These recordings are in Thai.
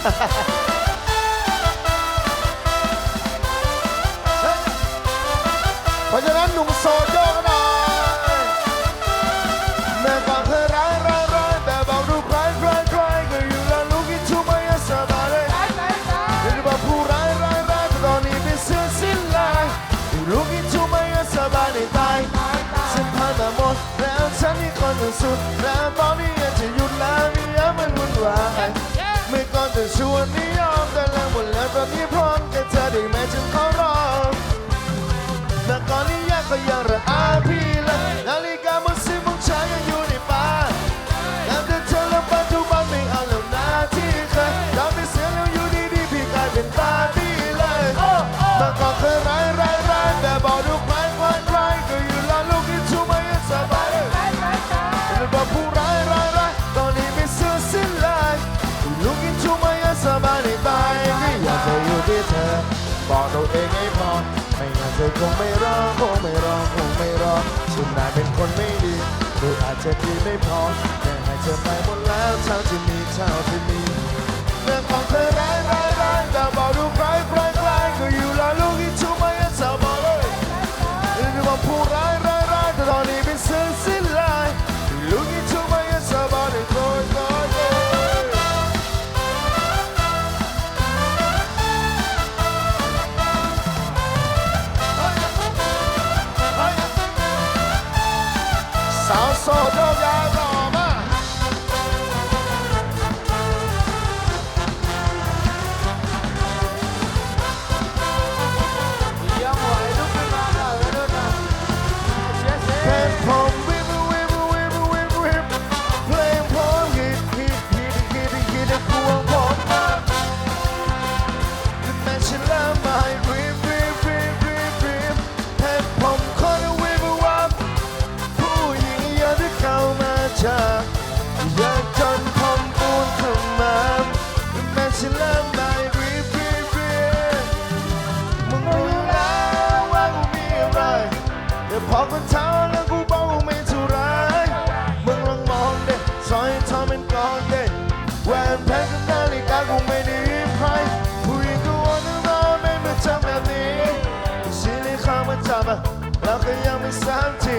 เพราะฉะนั้นหนุ่มโสดโยกหน่อยแม้ก่อนเธอร้ายร้ายร้ายแต่บอกดูใครใครใครก็อยู่แล้วลูกที่ชูไม่สบายเลยเดี๋ยวบอกผู้ร้ายร้ายร้ายแต่ตอนนี้เป็นเสื้อสิ้นลายอยู่ลูกที่ชูไม่สบายในตายฉันผ่านมาหมดแล้วฉันนี่คนสุด เมื่อชวนนิยอมแต่แรงหมดแล้วตอนนี้พร้อมแค่เธอได้ไหมฉันขอร้อง เธอบอกตัวเองให้พอไม่งั้นเธอคงไม่รอคงไม่รอคงไม่รอฉันนายเป็นคนไม่ดีหรืออาจจะดีไม่พอแค่ให้เธอไปหมดแล้วเท่าที่มีเท่าที่มีเรื่องของเธอร้ายร้ายร้ายแต่บอกดูใครใครใครก็อยู่แล้วลูกที่ชูไม่ให้สบายเลยเรื่องของผู้ร้ายร้ายร้ายแต่ตอนนี้เป็นเส้ สาวโสดโยก นก่อนเด็แหวนเพชรกับนาฬิกาคงไม่ได้ใครผู้หญิงก็วันนึงนอไม่มาทำแบบนี้ชีลิข้ามาจับแล้วก็ยังไม่สามที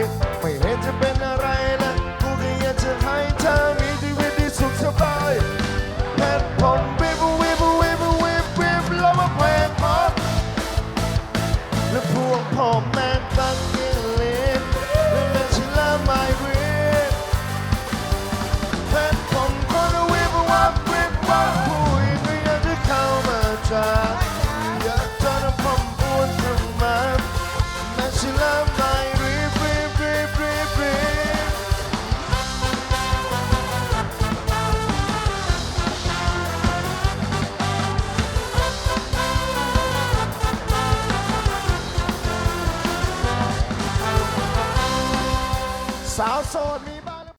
สาวโสดมี